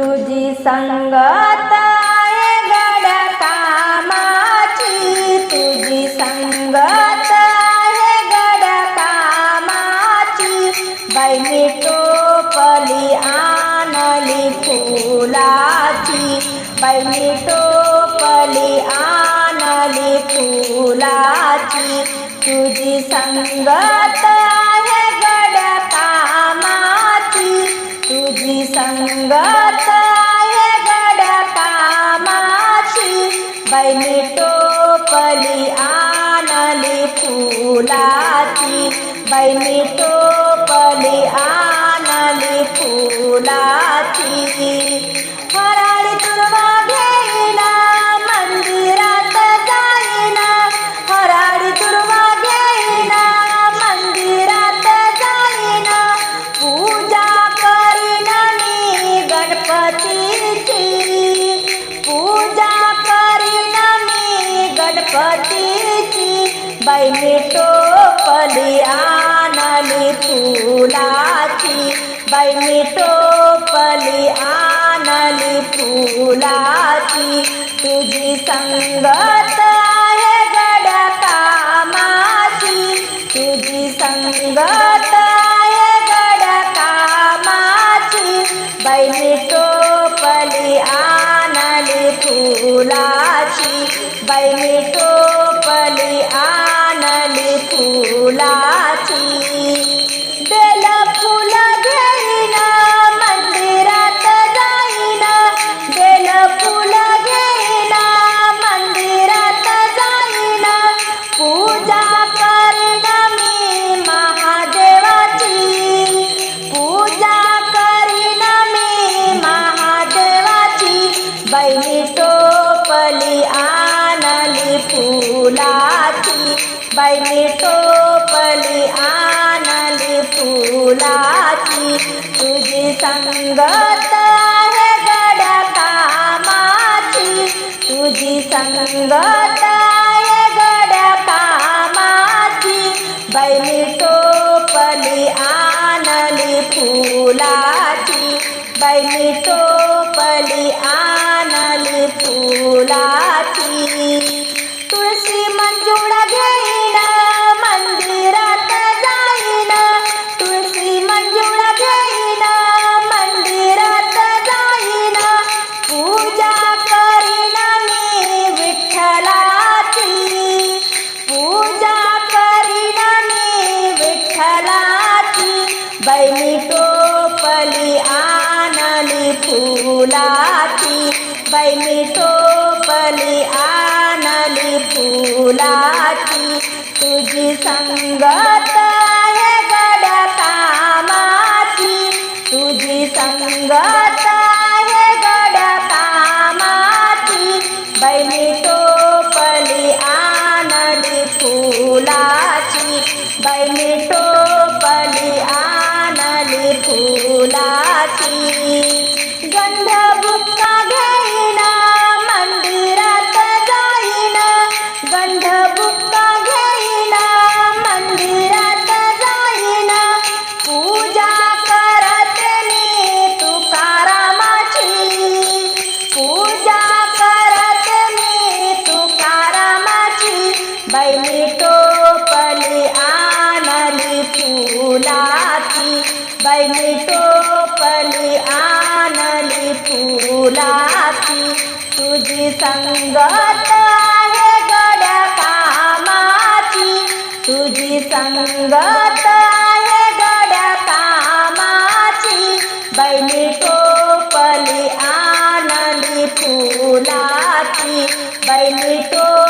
तुझी संगत आहे गड्या कामाची तुझी संगत आहे गड्या कामाची बहिणी टोपली आणली फुलाची. बहिणी टोपली आणली फुलाची. तुझी संगत बैनी टोपली आणली फुलाची. बैनी टोपली आणली फुलाची. पतीची बहिणी टोपली आणली फुलाची. बहिणी टोपली आणली फुलाची. तुझी संगत आहे गड्या कामाची. तुझी संगत आहे गड्या कामाची. बहिणी टो फुलाची बैनी टोपली आणली फुलाची. बैली बैनी टोपली आणली फुलाची. तुझी संगत आहे गड्या कामाची. तुझी संगत आहे गड्या कामाची. बैनी टोपली आणली फुलाची. बैनी टोपली आ बैनी टोपली आणली फुलाची. बैनी टोपली आणली फुलाची. तुझी संगत आहे गड्या कामाची. तुझी संगत आहे गड्या कामाची. बैनी टोपली आणली फुलाची. बैनी टोपली फुलाची गंध फुलाची टोपली आणली फुलाची. तुझी संगत आहे गड्या कामाची. तुझी संगत आहे गड्या कामाची. बैनी टोपली आणली फुलाची. बैनी टोपली